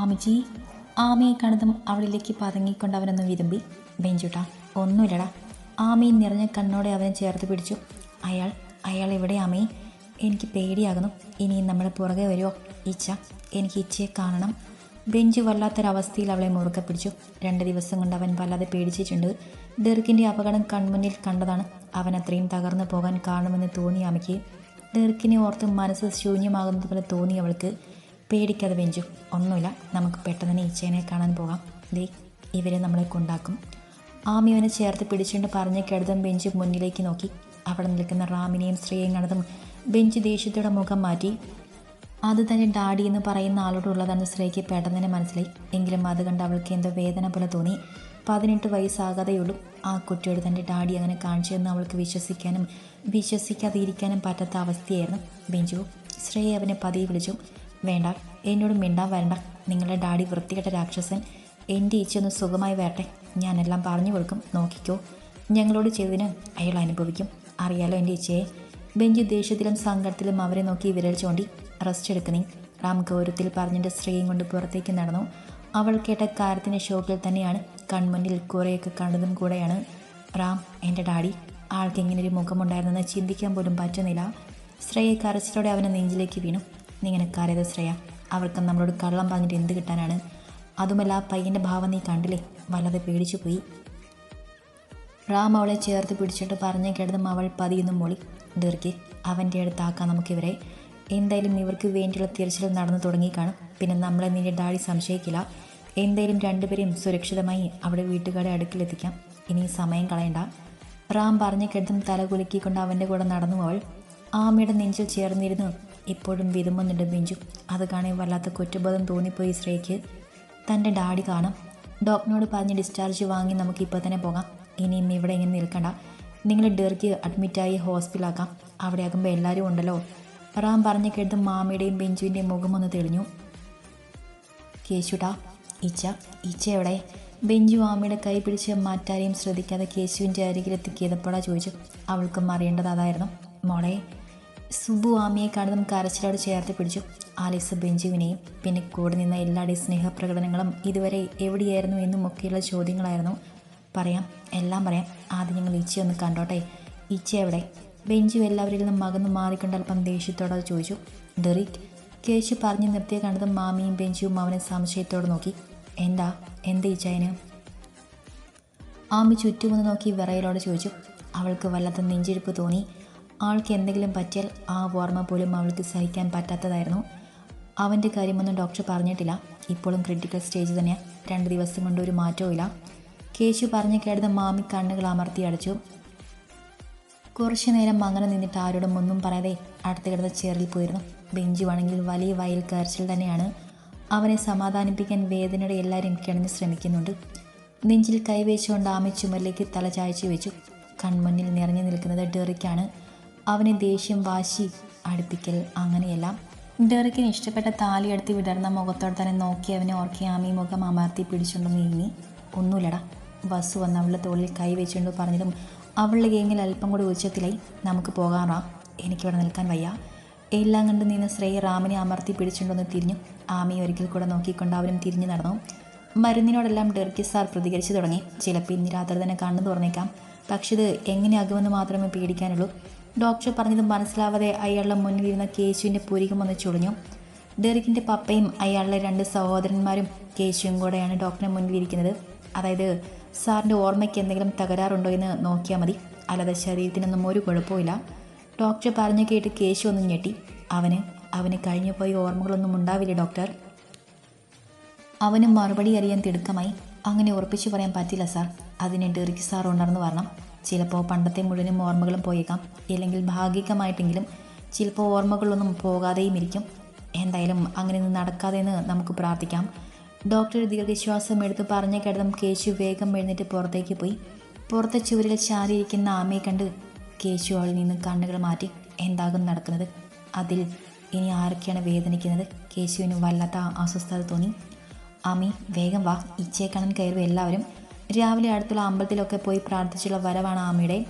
ആമിജി ആമയെ കണ്ടതും അവളിലേക്ക് പതുങ്ങിക്കൊണ്ട് അവനൊന്ന് വിരുമ്പി ബെഞ്ചുട്ടാ ഒന്നുമില്ലടാ. ആമയും നിറഞ്ഞ കണ്ണോടെ അവനെ ചേർത്ത് പിടിച്ചു. അയാൾ അയാൾ എവിടെ ആമേ? എനിക്ക് പേടിയാകുന്നു. ഇനിയും നമ്മളെ പുറകെ വരുമോ ഇച്ച എനിക്ക് ഇച്ചയെ കാണണം. ബെഞ്ച് വല്ലാത്തൊരവസ്ഥയിൽ അവളെ മുറുക്കെ പിടിച്ചു. രണ്ട് ദിവസം കൊണ്ട് അവൻ വല്ലാതെ പേടിച്ചിട്ടുണ്ട്. ഡെർക്കിന്റെ അപകടം കൺമുന്നിൽ കണ്ടതാണ്. അവൻ അത്രയും തകർന്നു പോകാൻ കാരണമെന്ന് തോന്നി അമ്മയ്ക്ക് ഡെർക്കിനെ ഓർത്ത് മനസ്സ് ശൂന്യമാകുന്നത് പോലെ തോന്നി അവൾക്ക്. പേടിക്കാതെ ബെഞ്ചു. ഒന്നുമില്ല. നമുക്ക് പെട്ടെന്ന് തന്നെ ഈച്ചേനെ കാണാൻ പോകാം. ദേ ഇവരെ നമ്മളെ കൊണ്ടാക്കും. ആമിയവനെ ചേർത്ത് പിടിച്ചുകൊണ്ട് പറഞ്ഞ കിടതും ബെഞ്ച് മുന്നിലേക്ക് നോക്കി. അവിടെ നിൽക്കുന്ന റാമിനെയും സ്ത്രീയെയും കണ്ടതും ബെഞ്ച് ദേഷ്യത്തോടെ മുഖം മാറ്റി. അത് തന്നെ ഡാഡി എന്ന് പറയുന്ന ആളോടുള്ളതാണ് സ്ത്രീക്ക് പെട്ടെന്ന് തന്നെ മനസ്സിലായി. എങ്കിലും അത് കണ്ട് അവൾക്ക് എന്തോ വേദന പോലെ തോന്നി. പതിനെട്ട് വയസ്സാകാതെയുള്ളൂ ആ കുട്ടിയോട് തന്റെ ഡാഡി അങ്ങനെ കാണിച്ചതെന്ന് അവൾക്ക് വിശ്വസിക്കാനും വിശ്വസിക്കാതിരിക്കാനും പറ്റാത്ത അവസ്ഥയായിരുന്നു ബെഞ്ചു. ശ്രേയ അവനെ പതിയെ വിളിച്ചു. വേണ്ട എന്നോട് മിണ്ടാൻ വരണ്ട. നിങ്ങളുടെ ഡാഡി വൃത്തികെട്ട രാക്ഷസൻ എന്റെ ഇച്ചൊന്ന് സുഖമായി വരട്ടെ. ഞാനെല്ലാം പറഞ്ഞു കൊടുക്കും. നോക്കിക്കോ. ഞങ്ങളോട് ചെയ്തതിന് അയാൾ അനുഭവിക്കും. അറിയാലോ എന്റെ ഈച്ചയെ. ബെഞ്ച് ദേഷ്യത്തിലും സങ്കടത്തിലും അവരെ നോക്കി വിരൽ ചൂണ്ടി റെസ്റ്റ് എടുക്കുന്നേ റാം ഗൗരവത്തിൽ പറഞ്ഞിന്റെ സ്ത്രീയും കൊണ്ട് പുറത്തേക്ക് നടന്നു. അവൾ കേട്ട കാര്യത്തിന്റെ ഷോക്കിൽ തന്നെയാണ് കൺമുന്നിൽ കുറേയൊക്കെ കണ്ടതും കൂടെയാണ് റാം എന്റെ ഡാഡി. ആൾക്ക് ഇങ്ങനെ ഒരു മുഖമുണ്ടായിരുന്നെന്ന് ചിന്തിക്കാൻ പോലും പറ്റുന്നില്ല. ശ്രേയെ കരച്ചിലോടെ അവനെ നെഞ്ചിലേക്ക് വീണു. നീ ഇങ്ങനെ കരയത് ശ്രേയ. അവർക്ക് നമ്മളോട് കള്ളം പറഞ്ഞിട്ട് എന്ത് കിട്ടാനാണ്? അതുമല്ല പയ്യന്റെ ഭാവം നീ കണ്ടില്ലേ? വല്ലാതെ പേടിച്ചു പോയി. റാം അവളെ ചേർത്ത് പിടിച്ചിട്ട് പറഞ്ഞു കിടന്നും അവൾ പതിയുന്നു മോളി. ദീർഘി അവന്റെ അടുത്താക്കാം നമുക്കിവരെ എന്തായാലും ഇവർക്ക് വേണ്ടിയുള്ള തിരച്ചിൽ നടന്നു തുടങ്ങി കാണും. പിന്നെ നമ്മളെ നിന്റെ ഡാഡി സംശയിക്കില്ല. എന്തായാലും രണ്ടുപേരെയും സുരക്ഷിതമായി അവിടെ വീട്ടുകാരുടെ അടുക്കിലെത്തിക്കാം ഇനി സമയം കളയണ്ട. റാം പറഞ്ഞ കിടന്നും തല കുലുക്കിക്കൊണ്ട് അവന്റെ കൂടെ നടന്നു അവൾ. ആമയുടെ നെഞ്ചിൽ ചേർന്നിരുന്നു ഇപ്പോഴും വിതുമ്പുന്നുണ്ട് ബിഞ്ചു. അത് കാണാൻ വല്ലാത്ത കുറ്റബോധം തോന്നിപ്പോയി ശ്രേയ്ക്ക് തന്റെ ഡാഡി കാണും. ഡോക്ടറിനോട് പറഞ്ഞ് ഡിസ്ചാർജ് വാങ്ങി നമുക്ക് ഇപ്പോൾ തന്നെ പോകാം. ഇനിയും ഇവിടെ ഇങ്ങനെ നിൽക്കണ്ട. നിങ്ങൾ ഡെർക്ക് അഡ്മിറ്റായി ഹോസ്പിറ്റലാക്കാം അവിടെ ആകുമ്പോൾ എല്ലാവരും ഉണ്ടല്ലോ. റാം പറഞ്ഞു കേട്ട് മാമയുടെയും മുഖം മുഖമൊന്ന് തെളിഞ്ഞു. കേശുടാ ഇച്ച ഇച്ച എവിടെ? ബെഞ്ചു ആമയുടെ കൈ പിടിച്ച് മറ്റാരെയും ശ്രദ്ധിക്കാതെ കേശുവിന്റെ അരികിലെത്തി കേതപ്പട ചോദിച്ചു. അവൾക്കും അറിയേണ്ടത് അതായിരുന്നു. മോളെ സുബു ആമയെ നമുക്ക് അരച്ചിലോട് ചേർത്ത് പിടിച്ചു. ആലിസ് ബെഞ്ചുവിനെയും പിന്നെ കൂടെ നിന്ന എല്ലാവരുടെയും സ്നേഹപ്രകടനങ്ങളും ഇതുവരെ എവിടെയായിരുന്നു എന്നും ഒക്കെയുള്ള ചോദ്യങ്ങളായിരുന്നു. പറയാം എല്ലാം പറയാം. ആദ്യം ഞങ്ങൾ ഇച്ചയൊന്ന് കണ്ടോട്ടെ? ഇച്ച എവിടെ? ബെഞ്ചു എല്ലാവരിൽ നിന്നും മകന്ന് മാറിക്കൊണ്ട് അല്പം ദേഷ്യത്തോടെ ചോദിച്ചു. ഡെറിക് കേശു പറഞ്ഞു നിർത്തിയ കണ്ടതും മാമിയും ബെഞ്ചുവും അവനെ സംശയത്തോടെ നോക്കി. എന്താ? എന്താ ഇച്ചായന് ആമി ചുറ്റുമൊന്ന് നോക്കി വിറയലോടെ ചോദിച്ചു. അവൾക്ക് വല്ലാത്ത നെഞ്ചിരിപ്പ് തോന്നി. ആൾക്ക് എന്തെങ്കിലും പറ്റിയാൽ ആ ഓർമ്മ പോലും അവൾക്ക് സഹിക്കാൻ പറ്റാത്തതായിരുന്നു. അവന്റെ കാര്യമൊന്നും ഡോക്ടർ പറഞ്ഞിട്ടില്ല. ഇപ്പോഴും ക്രിട്ടിക്കൽ സ്റ്റേജ് തന്നെയാണ് രണ്ട് ദിവസം കൊണ്ട് ഒരു മാറ്റവും ഇല്ല. കേശു പറഞ്ഞു കേട്ടത് മാമി കണ്ണുകൾ അമർത്തി അടച്ചു. കുറച്ചു നേരം അങ്ങനെ നിന്നിട്ട് ആരോടും ഒന്നും പറയാതെ അടുത്ത് കിടന്ന ചേറിൽ പോയിരുന്നു. ബെഞ്ച് വേണമെങ്കിൽ വലിയ വയൽ കയർച്ചിൽ തന്നെയാണ്. അവനെ സമാധാനിപ്പിക്കാൻ വേദനയുടെ എല്ലാവരും കിണഞ്ഞ് ശ്രമിക്കുന്നുണ്ട്. നെഞ്ചിൽ കൈവച്ചുകൊണ്ട് ആമി ചുമലിലേക്ക് തല ചായച്ചു വെച്ചു. കൺമുന്നിൽ നിറഞ്ഞു നിൽക്കുന്നത് ഡെറിക്കാണ്. അവനെ ദേഷ്യം വാശി അടുപ്പിക്കൽ അങ്ങനെയെല്ലാം. ഡെറിക്കിന് ഇഷ്ടപ്പെട്ട താലി എടുത്ത് വിടർന്ന മുഖത്തോടെ തന്നെ നോക്കി അവനെ ഓർക്കി ആമി മുഖം അമർത്തി പിടിച്ചുകൊണ്ട് നീങ്ങി. ഒന്നുമില്ലടാ ബസ് വന്ന് അവളുടെ തോളിൽ കൈ വെച്ചുകൊണ്ട് പറഞ്ഞതും അവളുടെ ഗെയിമിൽ അല്പം കൂടി ഉച്ചത്തിലായി. നമുക്ക് പോകാറാ എനിക്കിവിടെ നിൽക്കാൻ വയ്യ. എല്ലാം കണ്ട് നിന്ന് ശ്രേയ റാമിനെ അമർത്തി പിടിച്ചുകൊണ്ടൊന്ന് തിരിഞ്ഞു. ആമി ഒരിക്കൽ കൂടെ നോക്കിക്കൊണ്ട് അവരും തിരിഞ്ഞു നടന്നു. മരുന്നിനോടെല്ലാം ഡെർക്കി സാർ പ്രതികരിച്ചു തുടങ്ങി. ചിലപ്പോൾ ഇന്ന് രാത്രി തന്നെ കണ്ണു തുറന്നേക്കാം. പക്ഷേ ഇത് എങ്ങനെയാകുമെന്ന് മാത്രമേ പേടിക്കാനുള്ളൂ. ഡോക്ടർ പറഞ്ഞത് മനസ്സിലാവാതെ അയാളുടെ മുന്നിലിരുന്ന കേശുവിന്റെ പുരികം ഒന്ന് ചുളിഞ്ഞു. ഡെറിക്കിന്റെ പപ്പയും അയാളുടെ രണ്ട് സഹോദരന്മാരും കേശുവും കൂടെയാണ് ഡോക്ടറിന് മുന്നിലിരിക്കുന്നത് അതായത് സാറിന്റെ ഓർമ്മയ്ക്ക് എന്തെങ്കിലും തകരാറുണ്ടോ എന്ന് നോക്കിയാൽ മതി. അല്ലാതെ ശരീരത്തിനൊന്നും ഒരു കുഴപ്പമില്ല ഡോക്ടർ പറഞ്ഞു കേട്ട് കേശു ഒന്ന് ഞെട്ടി. അവന് അവന് കഴിഞ്ഞു പോയ ഓർമ്മകളൊന്നും ഉണ്ടാവില്ല ഡോക്ടർ? അവന് മറുപടി അറിയാൻ തിടുക്കമായി. അങ്ങനെ ഉറപ്പിച്ചു പറയാൻ പറ്റില്ല സാർ. അതിന് ഡെറിക്ക് സാർ ഉണർന്നു വരണം. ചിലപ്പോൾ പണ്ടത്തെ മുഴുവനും ഓർമ്മകളും പോയേക്കാം. ഇല്ലെങ്കിൽ ഭാഗികമായിട്ടെങ്കിലും ചിലപ്പോൾ ഓർമ്മകളൊന്നും പോകാതെയും ഇരിക്കും എന്തായാലും അങ്ങനെയൊന്നും നടക്കാതെ എന്ന് നമുക്ക് പ്രാർത്ഥിക്കാം. ഡോക്ടർ ദീർഘശ്വാസം എടുത്ത് പറഞ്ഞ കിടന്നും കേശു വേഗം എഴുന്നേറ്റ് പുറത്തേക്ക് പോയി. പുറത്തെ ചുവരിൽ ചാരിയിരിക്കുന്ന ആമയെ കണ്ട് കേശു അവളിൽ നിന്ന് കണ്ണുകൾ മാറ്റി എന്താകും നടക്കുന്നത്? അതിൽ ഇനി ആരൊക്കെയാണ് വേദനിക്കുന്നത്? കേശുവിന് വല്ലാത്ത അസ്വസ്ഥത തോന്നി. ആമി വേഗം വാ. ഇച്ചയെ കാണാൻ കയറും എല്ലാവരും രാവിലെ അടുത്തുള്ള അമ്പലത്തിലൊക്കെ പോയി പ്രാർത്ഥിച്ചുള്ള വരവാണ് ആമയുടെ.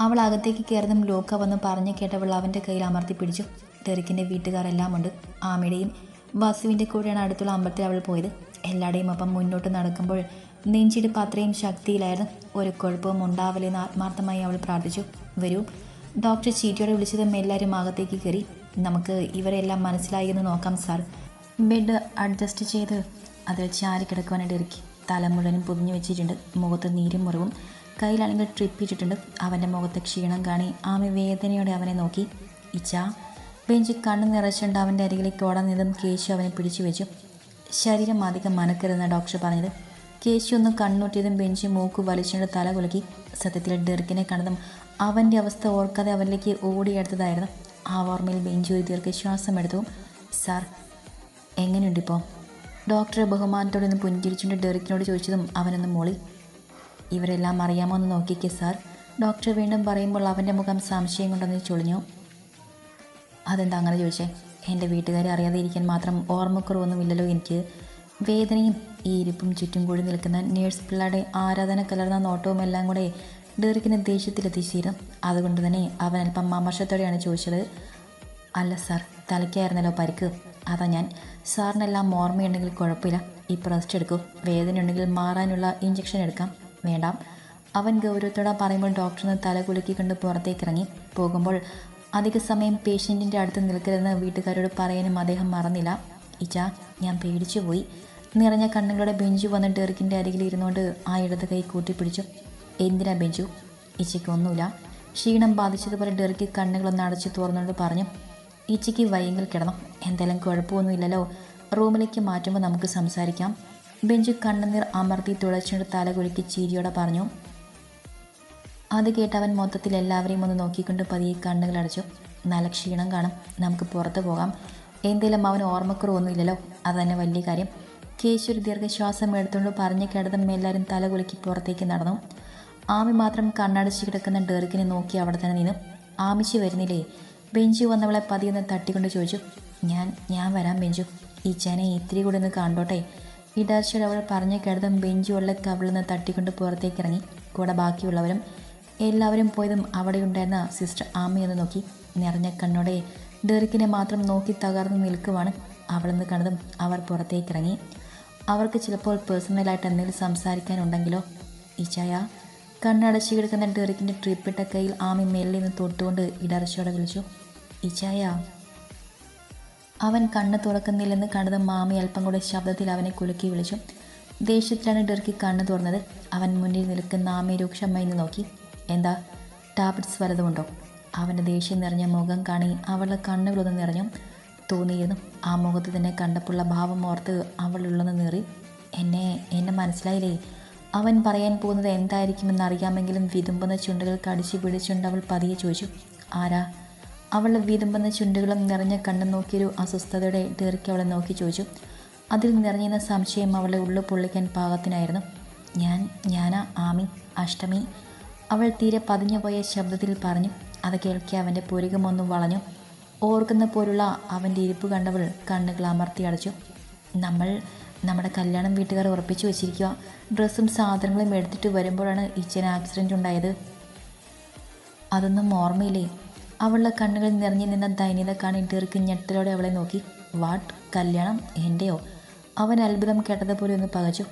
അവൾ അകത്തേക്ക് കയറുന്നതും ലോക്ക വന്ന് പറഞ്ഞു കേട്ടവൾ അവന്റെ കയ്യിൽ അമർത്തി പിടിച്ചു. ടെറിക്കിന്റെ വീട്ടുകാരെല്ലാം ഉണ്ട് ആമയുടെയും വസുവിന്റെ കൂടെയാണ് അടുത്തുള്ള അമ്പലത്തിൽ അവൾ പോയത്. എല്ലാവരുടെയും ഒപ്പം മുന്നോട്ട് നടക്കുമ്പോൾ നെഞ്ചിടിപ്പ് അത്രയും ശക്തിയിലായിരുന്നു. ഒരു കുഴപ്പവും ഉണ്ടാവില്ലെന്ന് ആത്മാർത്ഥമായി അവൾ പ്രാർത്ഥിച്ചു. വരൂ. ഡോക്ടർ ചീറ്റിയോടെ വിളിച്ചതും എല്ലാവരും അകത്തേക്ക് കയറി. നമുക്ക് ഇവരെല്ലാം മനസ്സിലായി എന്ന് നോക്കാം സാർ. ബെഡ് അഡ്ജസ്റ്റ് ചെയ്ത് അതിൽ ചാരി കിടക്കുവാനായിട്ട് ഇറക്കി തല മുഴുവനും പൊതിഞ്ഞു വെച്ചിട്ടുണ്ട്. മുഖത്ത് നീരും മുറിവും. കയ്യിലാണെങ്കിൽ ട്രിപ്പ് ഇട്ടിട്ടുണ്ട് അവന്റെ മുഖത്ത് ക്ഷീണം കാണി ആമി വേദനയോടെ അവനെ നോക്കി. ഇച്ച ബെഞ്ച് കണ്ണു നിറച്ചുകൊണ്ട് അവന്റെ അരികിലേക്ക് ഓടാൻ കേശു അവനെ പിടിച്ചു വെച്ചു. ശരീരം അധികം മനക്കരുതെന്ന ഡോക്ടർ പറഞ്ഞത്. കേശു ഒന്ന് കണ്ണൂട്ടിയതും ബെഞ്ച് മൂക്ക് വലിച്ചുകൊണ്ട് തല കുലക്കി. സത്യത്തിൽ ഡെർക്കിനെ കണ്ടതും അവന്റെ അവസ്ഥ ഓർക്കാതെ അവനിലേക്ക് ഓടിയെടുത്തതായിരുന്നു. ആ ഓർമ്മയിൽ ബെഞ്ച് ഒരു ദീർഘശ്വാസം എടുത്തു സാർ എങ്ങനെയുണ്ടിപ്പോൾ ഡോക്ടർ ബഹുമാനത്തോടെ ഒന്ന് പുഞ്ചിരിച്ചുകൊണ്ട് ഡെറിക്കിനോട് ചോദിച്ചതും അവനൊന്ന് മോളി. ഇവരെല്ലാം അറിയാമോ എന്ന് നോക്കിക്കേ സാർ. ഡോക്ടർ വീണ്ടും പറയുമ്പോൾ അവന്റെ മുഖം സംശയം കൊണ്ടൊന്ന് ചൊളിഞ്ഞു. അതെന്താ അങ്ങനെ ചോദിച്ചേ? എന്റെ വീട്ടുകാരെ അറിയാതെ ഇരിക്കാൻ മാത്രം ഓർമ്മക്കുറവൊന്നുമില്ലല്ലോ എനിക്ക്. വേദനയും ഈ ഇരിപ്പും ചുറ്റും കൂടി നിൽക്കുന്ന നേഴ്സ് പിള്ളയുടെ ആരാധന കലർന്ന നോട്ടവും എല്ലാം കൂടെ ഡെറിക്കിന് ദേഷ്യത്തിലെത്തിച്ചേരും അതുകൊണ്ട് തന്നെ അവൻ അല്പം മാമർഷത്തോടെയാണ് ചോദിച്ചത്. അല്ല സാർ തലയ്ക്കായിരുന്നല്ലോ പരിക്ക്. അതാ ഞാൻ. സാറിനെല്ലാം ഓർമ്മയുണ്ടെങ്കിൽ കുഴപ്പമില്ല. ഇപ്പോൾ റെസ്റ്റ് വേദന ഉണ്ടെങ്കിൽ മാറാനുള്ള ഇഞ്ചക്ഷൻ എടുക്കാം. വേണ്ട. അവൻ ഗൗരവത്തോടെ പറയുമ്പോൾ ഡോക്ടറിന് തല കുലുക്കിക്കൊണ്ട് പുറത്തേക്ക് ഇറങ്ങി പോകുമ്പോൾ അധിക സമയം പേഷ്യന്റിന്റെ അടുത്ത് നിൽക്കരുതെന്ന് വീട്ടുകാരോട് പറയാനും അദ്ദേഹം മറന്നില്ല. ഇച്ച ഞാൻ പേടിച്ചു പോയി നിറഞ്ഞ കണ്ണുകളുടെ ബെഞ്ചു വന്ന് ഡെറിക്കിന്റെ അരികിൽ ഇരുന്നുകൊണ്ട് ആ ഇടത് കൈ കൂട്ടിപ്പിടിച്ചു. എന്തിനാ ബെഞ്ചു? ഇച്ചയ്ക്കൊന്നുമില്ല ക്ഷീണം ബാധിച്ചതുപോലെ ഡെറിക്ക് കണ്ണുകളൊന്ന് അടച്ചു തുറന്നുകൊണ്ട് പറഞ്ഞു. ഇച്ചയ്ക്ക് വയ്യെങ്കിൽ കിടന്നു? എന്തെങ്കിലും കുഴപ്പമൊന്നുമില്ലല്ലോ. റൂമിലേക്ക് മാറ്റുമ്പോൾ നമുക്ക് സംസാരിക്കാം. ബെഞ്ച് കണ്ണുനീർ അമർത്തി തുളച്ചുകൊണ്ട് തല കുലുക്കി ചീരിയോടെ പറഞ്ഞു അത് കേട്ടവൻ മൊത്തത്തിൽ എല്ലാവരെയും ഒന്ന് നോക്കിക്കൊണ്ട് പതിയെ കണ്ണുകൾ അടച്ചു. നല്ല ക്ഷീണം കാണും. നമുക്ക് പുറത്തു പോകാം. എന്തേലും അവന് ഓർമ്മക്കുറവൊന്നുമില്ലല്ലോ. അത് തന്നെ വലിയ കാര്യം. കേശു ഒരു ദീർഘശ്വാസം എടുത്തുകൊണ്ട് പറഞ്ഞു കിടന്നും എല്ലാവരും തല കുലുക്കി പുറത്തേക്ക് നടന്നു. ആമി മാത്രം കണ്ണടച്ച് കിടക്കുന്ന ഡെറിക്കിനെ നോക്കി അവിടെ തന്നെ നിന്നു ആമിച്ച് വരുന്നില്ലേ? ബെഞ്ചു വന്നവളെ പതിയൊന്ന് തട്ടിക്കൊണ്ട് ചോദിച്ചു ഞാൻ ഞാൻ വരാം ബെഞ്ചു. ഈ ചേനെ ഇത്തിരി കൂടി ഒന്ന് കണ്ടോട്ടെ ഇടാർച്ചയോട് അവൾ പറഞ്ഞ കിടന്നും ബെഞ്ചു ഉള്ള കവിളിൽ നിന്ന് തട്ടിക്കൊണ്ട് പുറത്തേക്ക് ഇറങ്ങി കൂടെ ബാക്കിയുള്ളവരും എല്ലാവരും പോയതും അവിടെ ഉണ്ടായിരുന്ന സിസ്റ്റർ ആമയൊന്ന് നോക്കി. നിറഞ്ഞ കണ്ണോടെ ഡെറിക്കിനെ മാത്രം നോക്കി തകർന്ന് നിൽക്കുവാണ് അവളെന്ന് കണ്ടതും അവർ പുറത്തേക്ക് ഇറങ്ങി അവർക്ക് ചിലപ്പോൾ പേഴ്സണലായിട്ട് എന്തെങ്കിലും സംസാരിക്കാനുണ്ടെങ്കിലോ? ഇച്ചായ കണ്ണടച്ചു കിടക്കുന്ന ഡെറിക്കിന്റെ ട്രിപ്പിട്ട കയ്യിൽ ആമി മേലിൽ നിന്ന് തൊട്ടുകൊണ്ട് ഇടറച്ചോടെ വിളിച്ചു ഇച്ചായ അവൻ കണ്ണ് തുറക്കുന്നില്ലെന്ന് കണ്ടത് മാമി അല്പം കൂടെ ശബ്ദത്തിൽ അവനെ കുലുക്കി വിളിച്ചു. ദേഷ്യത്തിലാണ് ഡെറിക്ക് കണ്ണ് തുറന്നത്. അവൻ മുന്നിൽ നിൽക്കുന്ന ആമി രൂക്ഷമായി നിന്ന് നോക്കി. എന്താ? ടാബ്ലറ്റ്സ് വലതുമുണ്ടോ അവന്റെ ദേഷ്യം നിറഞ്ഞ മുഖം കാണി അവളുടെ കണ്ണുകളൊന്ന് നിറഞ്ഞു. തോന്നിയിരുന്നു. ആ മുഖത്ത് തന്നെ കണ്ടപ്പോഴുള്ള ഭാവം ഓർത്ത് അവളുള്ളൊന്ന് നേറി. എന്നെ എന്നെ മനസ്സിലായില്ലേ? അവൻ പറയാൻ പോകുന്നത് എന്തായിരിക്കുമെന്ന് അറിയാമെങ്കിലും വിതുമ്പുന്ന ചുണ്ടുകൾ കടിച്ചു പിടിച്ചുകൊണ്ട് അവൾ പതിയെ ചോദിച്ചു ആരാ? അവളുടെ വിതുമ്പുന്ന ചുണ്ടുകളും നിറഞ്ഞ കണ്ണും നോക്കിയൊരു അസ്വസ്ഥതയുടെ ദീർഘ അവളെ നോക്കി ചോദിച്ചു. അതിൽ നിറഞ്ഞിരുന്ന സംശയം അവളെ ഉള്ളു പൊള്ളിക്കാൻ പാകത്തിനായിരുന്നു. ഞാൻ ഞാനാ ആമി അഷ്ടമി? അവൾ തീരെ പതിഞ്ഞുപോയ ശബ്ദത്തിൽ പറഞ്ഞു. അത് കേൾക്കി അവന്റെ പുരുകമൊന്നും വളഞ്ഞു. ഓർക്കുന്ന പോലുള്ള അവന്റെ ഇരിപ്പ് കണ്ടവൾ കണ്ണുകൾ അമർത്തി അടച്ചു. നമ്മൾ നമ്മുടെ കല്യാണം വീട്ടുകാർ ഉറപ്പിച്ചു വെച്ചിരിക്കുക. ഡ്രസ്സും സാധനങ്ങളും എടുത്തിട്ട് വരുമ്പോഴാണ് ഇച്ചന് ആക്സിഡന്റ് ഉണ്ടായത്. അതൊന്നും ഓർമ്മയില്ലേ? അവളുടെ കണ്ണുകൾ നിറഞ്ഞു നിന്ന ദൈന്യത കാണി ഡെറിക്ക് ഞെട്ടലോടെ അവളെ നോക്കി. വാട്ട്? കല്യാണം? എന്റെയോ അവൻ അത്ഭുതം കേട്ടതുപോലെ ഒന്ന് പകച്ചു.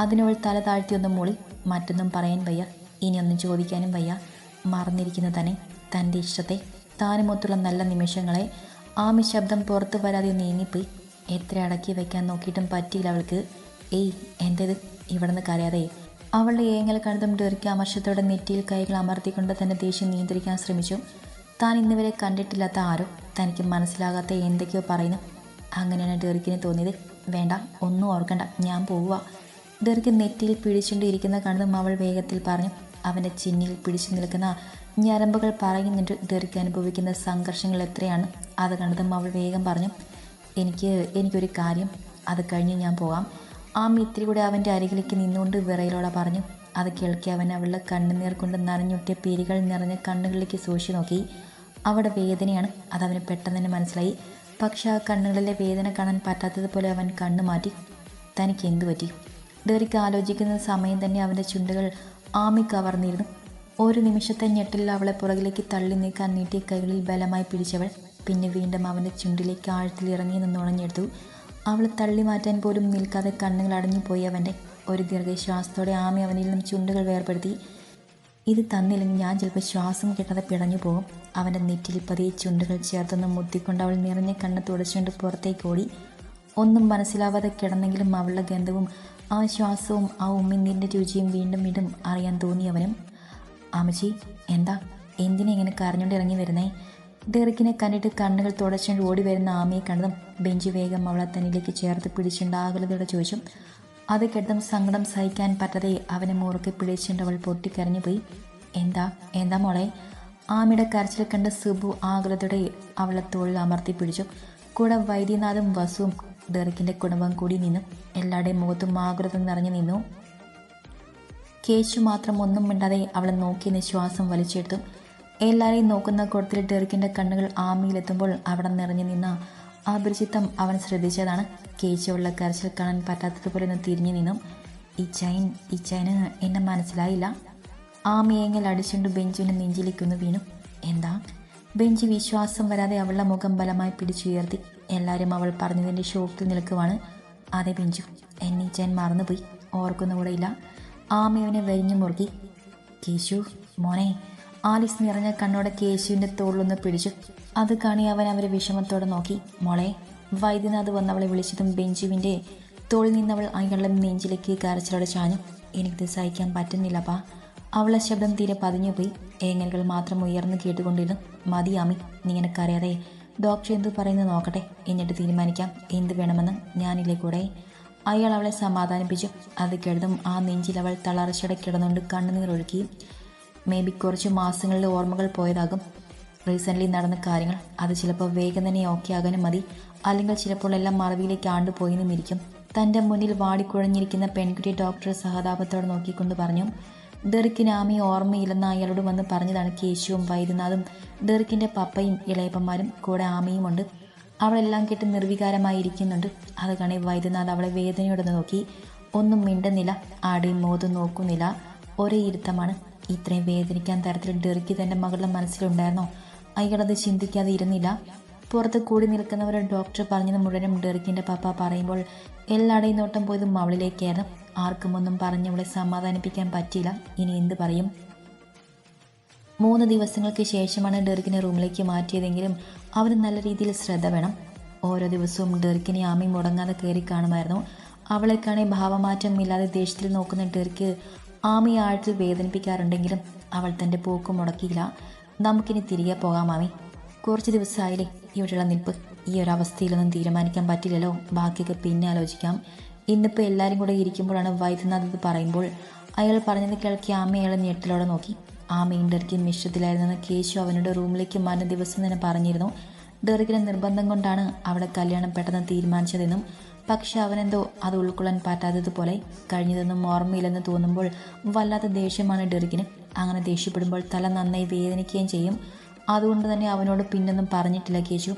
അതിനവൾ തല താഴ്ത്തിയൊന്ന് മൂളി. മറ്റൊന്നും പറയാൻ വയ്യ. ഇനിയൊന്നും ചോദിക്കാനും വയ്യ. മറന്നിരിക്കുന്ന തന്നെ. തന്റെ ഇഷ്ടത്തെ. താനുമൊത്തുള്ള നല്ല നിമിഷങ്ങളെ. ആമി ശബ്ദം പുറത്തു വരാതെ നീങ്ങിപ്പോയി എത്ര അടക്കി വെക്കാൻ നോക്കിയിട്ടും പറ്റിയില്ല അവൾക്ക്. ഏയ് എന്തേത് ഇവിടുന്ന് കരയാതെ. അവളുടെ ഏങ്ങൽ കണ്ടും ഡെറിക്ക് അമർഷത്തോടെ നെറ്റിയിൽ കൈകൾ അമർത്തിക്കൊണ്ട് തന്നെ ദേഷ്യം നിയന്ത്രിക്കാൻ ശ്രമിച്ചു. താൻ ഇന്നുവരെ കണ്ടിട്ടില്ലാത്ത ആരോ തനിക്ക് മനസ്സിലാകാത്ത എന്തൊക്കെയോ പറയുന്നു. അങ്ങനെയാണ് ഡെറിക്കിന് തോന്നിയത്. വേണ്ട ഒന്നും ഓർക്കണ്ട ഞാൻ പോവുക ഡെറിക്ക് നെറ്റിയിൽ പിടിച്ചുകൊണ്ടിരിക്കുന്ന കണ്ടതും അവൾ വേഗത്തിൽ പറഞ്ഞു. അവന്റെ ചിന്നിയിൽ പിടിച്ചു നിൽക്കുന്ന ഞരമ്പുകൾ പറയുന്നുണ്ട് ഡെറിക്ക് അനുഭവിക്കുന്ന സംഘർഷങ്ങൾ എത്രയാണ്? അത് കണ്ടതും അവൾ വേഗം പറഞ്ഞു. എനിക്ക് എനിക്കൊരു കാര്യം. അത് കഴിഞ്ഞ് ഞാൻ പോകാം ആ മിത്രി കൂടെ അവന്റെ അരികിലേക്ക് നിന്നുകൊണ്ട് വിറയിലോടെ പറഞ്ഞു. അത് കേൾക്കി അവൻ അവളുടെ കണ്ണുനീർ കൊണ്ട് നനഞ്ഞൊട്ടിയ പേരുകൾ നിറഞ്ഞ കണ്ണുകളിലേക്ക് സൂക്ഷിച്ചു നോക്കി. അവിടെ വേദനയാണ്. അതവന് പെട്ടെന്ന് തന്നെ മനസ്സിലായി. പക്ഷെ ആ കണ്ണുകളിലെ വേദന കാണാൻ പറ്റാത്തതുപോലെ അവൻ കണ്ണു മാറ്റി. തനിക്ക് എന്തു പറ്റി? ഡെറിക്ക് ആലോചിക്കുന്ന സമയം തന്നെ അവന്റെ ചുണ്ടുകൾ ആമി കവർന്നിരുന്നു. ഒരു നിമിഷത്തെ ഞെട്ടിൽ അവളെ പുറകിലേക്ക് തള്ളി നീക്കാൻ നീട്ടിയ കൈകളിൽ ബലമായി പിടിച്ചവൾ പിന്നെ വീണ്ടും അവന്റെ ചുണ്ടിലേക്ക് ആഴത്തിൽ ഇറങ്ങി നിന്ന് ഉണഞ്ഞെടുത്തു. അവൾ തള്ളി മാറ്റാൻ പോലും നിൽക്കാതെ കണ്ണുകൾ അടഞ്ഞുപോയി അവന്റെ ഒരു ദീർഘശ്വാസത്തോടെ ആമി അവനിൽ നിന്നും ചുണ്ടുകൾ വേർപെടുത്തി. ഇത് തന്നില്ലെങ്കിൽ ഞാൻ ചിലപ്പോൾ ശ്വാസം കിട്ടാതെ പിടഞ്ഞു പോകും. അവന്റെ നെറ്റിൽ പതിയെ ചുണ്ടുകൾ ചേർത്തൊന്ന് മുത്തിക്കൊണ്ട് അവൾ നിറഞ്ഞ കണ്ണ് തുടച്ചുകൊണ്ട് പുറത്തേക്ക് ഓടി. ഒന്നും മനസ്സിലാവാതെ കിടന്നെങ്കിലും അവളുടെ ഗന്ധവും ആ ശ്വാസവും ആ ഉമ്മിനീരിന്റെ രുചിയും വീണ്ടും വീണ്ടും അറിയാൻ തോന്നിയവനും അമ്മച്ചി എന്താ? എന്തിനെ ഇങ്ങനെ കരഞ്ഞുകൊണ്ട് ഇറങ്ങി വരുന്നേ? ഡെറിക്കിനെ കണ്ടിട്ട് കണ്ണുകൾ തുടച്ചുകൊണ്ട് ഓടി വരുന്ന ആമയെ കണ്ടതും ബെഞ്ച് വേഗം അവളെ തന്നിലേക്ക് ചേർത്ത് പിടിച്ചുകൊണ്ട് ചോദിച്ചു അത് കേട്ടതും സങ്കടം സഹിക്കാൻ പറ്റാതെ അവനെ മുറുക്കി പിടിച്ചുകൊണ്ട് അവൾ പൊട്ടിക്കരഞ്ഞു പോയി എന്താ എന്താ മോളെ? ആമയുടെ കരച്ചിൽ കണ്ട് സുബു ആകുലതയോടെ അവളെ തോളിൽ അമർത്തി പിടിച്ചു. കൂടെ വൈദ്യനാഥും വസുവും ഡെറിക്കിന്റെ കുടുംബം കൂടി നിന്നു. എല്ലാവരുടെയും മുഖത്തും ആകുലത നിറഞ്ഞു നിന്നു. കേശു മാത്രം ഒന്നും മിണ്ടാതെ അവളെ നോക്കി നിശ്വാസം വലിച്ചെടുത്തു. എല്ലാവരെയും നോക്കുന്ന കൂട്ടത്തിൽ ഡെറിക്കിന്റെ കണ്ണുകൾ ആമിയിലെത്തുമ്പോൾ അവിടെ നിറഞ്ഞു നിന്ന അപരിചിത്തം അവൻ ശ്രദ്ധിച്ചതാണ്. കേശുള്ള കരച്ചിൽ കാണാൻ പറ്റാത്തതുപോലെ ഒന്ന് തിരിഞ്ഞു നിന്നും. ഈ ചൈൻ ഈ ചൈന് എന്നെ മനസ്സിലായില്ല. ആമിയെങ്കിൽ അടിച്ചുകൊണ്ട് ബെഞ്ചുവിനെ നെഞ്ചിലേക്കൊന്ന് വീണു. എന്താ? ബെഞ്ച് വിശ്വാസം വരാതെ അവളുടെ മുഖം ബലമായി പിടിച്ചുയർത്തി എല്ലാവരും അവൾ പറഞ്ഞതിന്റെ ഷോക്കിൽ നിൽക്കുവാണ്. അതെ ബെഞ്ചു എന്നെ ചൈൻ മറന്നുപോയി. ഇല്ല. ആമയവനെ വരിഞ്ഞു മുറുകി. കേശു മോനെ ആലിസ് നിറഞ്ഞ കണ്ണോടെ കേശുവിന്റെ തോളിലൊന്ന് പിടിച്ചു. അത് കാണി അവൻ അവരെ വിഷമത്തോടെ നോക്കി. മോളെ വൈദ്യനാഥ് അവളെ വിളിച്ചതും ബെഞ്ചുവിന്റെ തോളിൽ നിന്നവൾ അയാളുടെ നെഞ്ചിലേക്ക് കരച്ചിലോടെ ചാഞ്ഞു. എനിക്കിത് സഹിക്കാൻ പറ്റുന്നില്ലപ്പാ അവളെ ശബ്ദം തീരെ പതിഞ്ഞുപോയി. ഏങ്ങലുകൾ മാത്രം ഉയർന്നു കേട്ടുകൊണ്ടിരുന്നു. മതി അമി. നീ എനിക്കറിയാതെ ഡോക്ടർ എന്തു പറയുന്നത് നോക്കട്ടെ. എന്നിട്ട് തീരുമാനിക്കാം. എന്ത് വേണമെന്ന് ഞാനില്ലേ കൂടെ? അയാൾ അവളെ സമാധാനിപ്പിച്ചു. അത് കേട്ടതും ആ നെഞ്ചിൽ അവൾ തളർച്ചയുടെ കിടന്നുകൊണ്ട് കണ്ണുനീർ ഒഴുക്കി മേ ബി കുറച്ച് മാസങ്ങളിലെ ഓർമ്മകൾ പോയതാകും. റീസെന്റ്ലി നടന്ന കാര്യങ്ങൾ അത് ചിലപ്പോൾ വേഗം തന്നെ ഓക്കെ ആകാനും മതി. അല്ലെങ്കിൽ ചിലപ്പോൾ എല്ലാം മറവിയിലേക്ക് ആണ്ടുപോയി ഇരിക്കും. തന്റെ മുന്നിൽ വാടിക്കുഴഞ്ഞിരിക്കുന്ന പെൺകുട്ടി ഡോക്ടർ സഹതാപത്തോടെ നോക്കിക്കൊണ്ട് പറഞ്ഞു ഡെറിക്കിന് ആമി ഓർമ്മയില്ലെന്ന് അയാളോട് വന്ന് പറഞ്ഞതാണ് കേശുവും വൈദ്യനാഥും. ഡെറിക്കിന്റെ പപ്പയും ഇളയപ്പന്മാരും കൂടെ ആമയുമുണ്ട്. അവളെല്ലാം കേട്ട് നിർവികാരമായി ഇരിക്കുന്നുണ്ട് അത് കാണി വൈദ്യനാഥ് അവളെ വേദനയോടെ നോക്കി ഒന്നും മിണ്ടുന്നില്ല. ആടെയും മോതും നോക്കുന്നില്ല. ഒരേ ഇരുത്തമാണ്. ഇത്രയും വേദനിക്കാൻ തരത്തിൽ ഡെറിക്ക് തന്റെ മകളുടെ മനസ്സിലുണ്ടായിരുന്നോ? അയാളത് ചിന്തിക്കാതെ ഇരുന്നില്ല. പുറത്ത് കൂടി നിൽക്കുന്നവരെ ഡോക്ടർ പറഞ്ഞത് മുഴുവനും ഡെറിക്കിന്റെ പപ്പ പറയുമ്പോൾ എല്ലാടെയും നോട്ടം പോയത് മവളിലേക്കായിരുന്നു. ആർക്കും ഒന്നും പറഞ്ഞ് അവളെ സമാധാനിപ്പിക്കാൻ പറ്റിയില്ല. ഇനി എന്ത് പറയും? മൂന്ന് ദിവസങ്ങൾക്ക് ശേഷമാണ് ഡെറിക്കിനെ റൂമിലേക്ക് മാറ്റിയതെങ്കിലും അവന് നല്ല രീതിയിൽ ശ്രദ്ധ വേണം. ഓരോ ദിവസവും ഡെറിക്കിനെ ആമി മുടങ്ങാതെ കയറി കാണുമായിരുന്നു. അവളെ കാണേ ഭാവമാറ്റം ഇല്ലാതെ ദേഷ്യത്തിൽ നോക്കുന്ന ഡെറിക്ക് ആമി ആഴത്തിൽ വേദനിപ്പിക്കാറുണ്ടെങ്കിലും അവൾ തന്റെ പോക്ക് മുടക്കിയില്ല. നമുക്കിനി തിരികെ പോകാം ആമി കുറച്ച് ദിവസമായില്ലേ ഇവിടെയുള്ള നിൽപ്പ്. ഈ ഒരു അവസ്ഥയിലൊന്നും തീരുമാനിക്കാൻ പറ്റില്ലല്ലോ. ബാക്കിയൊക്കെ പിന്നെ ആലോചിക്കാം. ഇന്നിപ്പോൾ എല്ലാവരും കൂടെ ഇരിക്കുമ്പോഴാണ് വൈദ്യനാഥ് ഇത് പറയുമ്പോൾ അയാൾ പറഞ്ഞത് കേൾക്കി ആമ അയാളെ ഞെട്ടിലോടെ നോക്കി. ആമയും ഡെറിക്കും മിശ്രത്തിലായിരുന്നെന്ന് കേശു അവനോട് റൂമിലേക്ക് മാറുന്ന ദിവസം തന്നെ പറഞ്ഞിരുന്നു. ഡെറിക്കിന് നിർബന്ധം കൊണ്ടാണ് അവിടെ കല്യാണം പെട്ടെന്ന് തീരുമാനിച്ചതെന്നും പക്ഷെ അവനെന്തോ അത് ഉൾക്കൊള്ളാൻ പറ്റാത്തതുപോലെ കഴിഞ്ഞതൊന്നും ഓർമ്മയില്ലെന്ന് തോന്നുമ്പോൾ വല്ലാത്ത ദേഷ്യമാണ് ഡെറിക്കിന്. അങ്ങനെ ദേഷ്യപ്പെടുമ്പോൾ തല നന്നായി വേദനിക്കുകയും ചെയ്യും. അതുകൊണ്ട് തന്നെ അവനോട് പിന്നൊന്നും പറഞ്ഞിട്ടില്ല കേശു.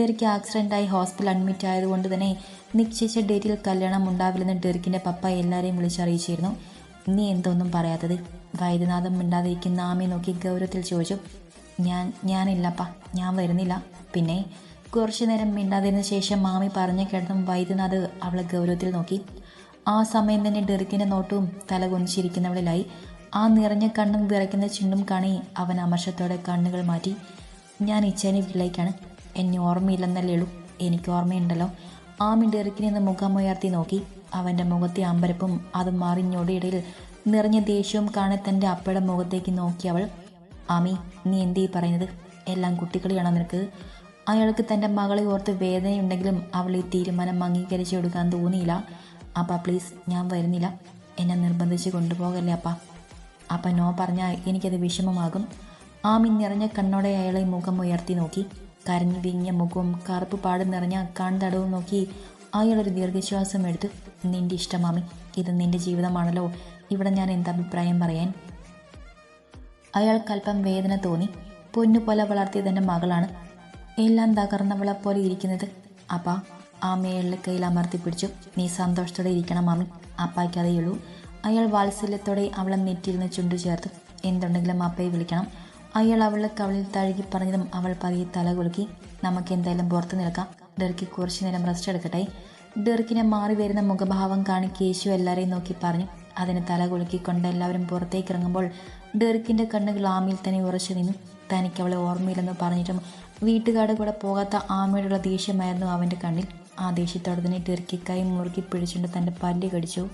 ഡെറിക്ക് ആക്സിഡന്റായി ഹോസ്പിറ്റൽ അഡ്മിറ്റ് ആയതുകൊണ്ട് തന്നെ നിശ്ചയിച്ച ഡേറ്റിൽ കല്യാണം ഉണ്ടാവില്ലെന്ന് ഡെറിക്കിന്റെ പപ്പ എല്ലാവരെയും വിളിച്ചറിയിച്ചിരുന്നു. നീ എന്തൊന്നും പറയാത്തത്? വൈദ്യനാഥം മിണ്ടാതിരിക്കുന്ന ആമയെ നോക്കി ഗൗരവത്തിൽ ചോദിച്ചു. ഞാൻ ഞാനില്ലപ്പ. ഞാൻ വരുന്നില്ല. പിന്നെ? കുറച്ചു നേരം മിണ്ടാതിരുന്ന ശേഷം മാമി പറഞ്ഞു കേട്ടതും വൈദ്യനാഥ് അവളെ ഗൗരവത്തിൽ നോക്കി. ആ സമയം തന്നെ ഡെറിക്കിന്റെ നോട്ടവും തല കുനിച്ചിരിക്കുന്നവളിലായി. ആ നിറഞ്ഞ കണ്ണും വിറയ്ക്കുന്ന ചുണ്ടും കാണി അവൻ അമർഷത്തോടെ കണ്ണുകൾ മാറ്റി. ഞാൻ ഇച്ചേനെ വീട്ടിലേക്കാണ്. എന്നെ ഓർമ്മയില്ലെന്നല്ലേ ഉള്ളൂ. എനിക്ക് ഓർമ്മയുണ്ടല്ലോ. ആമി ഡെറിക്കിനെ നിന്ന് മുഖമുയർത്തി നോക്കി. അവന്റെ മുഖത്തെ അമ്പരപ്പും അത് മാറിഞ്ഞൊടിയിടയിൽ നിറഞ്ഞ ദേഷ്യവും കാണെ തന്റെ അപ്പയുടെ മുഖത്തേക്ക് നോക്കി അവൾ. ആമി നീ എന്തീ പറയുന്നത്? എല്ലാം കുട്ടികളിയാണോ നിനക്ക്? അയാൾക്ക് തന്റെ മകളെ ഓർത്ത് വേദനയുണ്ടെങ്കിലും അവൾ ഈ തീരുമാനം അംഗീകരിച്ചു കൊടുക്കാൻ തോന്നിയില്ല. അപ്പ പ്ലീസ് ഞാൻ വരുന്നില്ല. എന്നെ നിർബന്ധിച്ച് കൊണ്ടുപോകല്ലേ അപ്പ അപ്പ നോ പറഞ്ഞാൽ എനിക്കത് വിഷമമാകും. ആമി നിറഞ്ഞ കണ്ണോടെ അയാളെ മുഖം ഉയർത്തി നോക്കി. കരഞ്ഞു വിങ്ങിയ മുഖവും കറുപ്പ് പാട് നിറഞ്ഞ കൺതടവും നോക്കി അയാളൊരു ദീർഘശ്വാസം എടുത്തു. നിന്റെ ഇഷ്ടം മാമി. ഇത് നിന്റെ ജീവിതമാണല്ലോ. ഇവിടെ ഞാൻ എന്താ അഭിപ്രായം പറയാൻ അയാൾക്കല്പം വേദന തോന്നി. പൊന്നുപോലെ വളർത്തിയ തന്റെ മകളാണ്. എല്ലാം തകർന്നവളെ പോലെ ഇരിക്കുന്നത്. അപ്പ ആമയളുടെ കയ്യിൽ അമർത്തി പിടിച്ചു. നീ സന്തോഷത്തോടെ ഇരിക്കണം മാമി. അപ്പായ്ക്കതേയുള്ളൂ അയാൾ വാത്സല്യത്തോടെ അവളെ നെറ്റിരുന്ന് ചുണ്ടു ചേർത്തു എന്തുണ്ടെങ്കിലും അപ്പയെ വിളിക്കണം. അയാൾ അവളെ കവളിൽ തഴുകി പറഞ്ഞതും അവൾ പതിയെ തല കുലുക്കി. നമുക്ക് എന്തായാലും പുറത്ത് നിൽക്കാം. ഡെർക്കി കുറച്ചു നേരം റെസ്റ്റ് എടുക്കട്ടെ. ഡെർക്കിനെ മാറി വരുന്ന മുഖഭാവം കാണി കേശു എല്ലാവരെയും നോക്കി പറഞ്ഞു. അതിന് തല കുലുക്കിക്കൊണ്ട് എല്ലാവരും പുറത്തേക്ക് ഇറങ്ങുമ്പോൾ ഡെർക്കിന്റെ കണ്ണുകൾ ആമിൽ തന്നെ ഉറച്ചു നിന്നു. തനിക്ക് അവളെ ഓർമ്മയില്ലെന്ന് പറഞ്ഞിട്ടും വീട്ടുകാരുടെ കൂടെ പോകാത്ത ആമയോടുള്ള ദേഷ്യമായിരുന്നു അവന്റെ കണ്ണിൽ. ആ ദേഷ്യത്തോടെ തന്നെ ഡെർക്കി കൈ മുറുക്കി പിടിച്ചുകൊണ്ട് തന്റെ പല്ല് കടിച്ചു.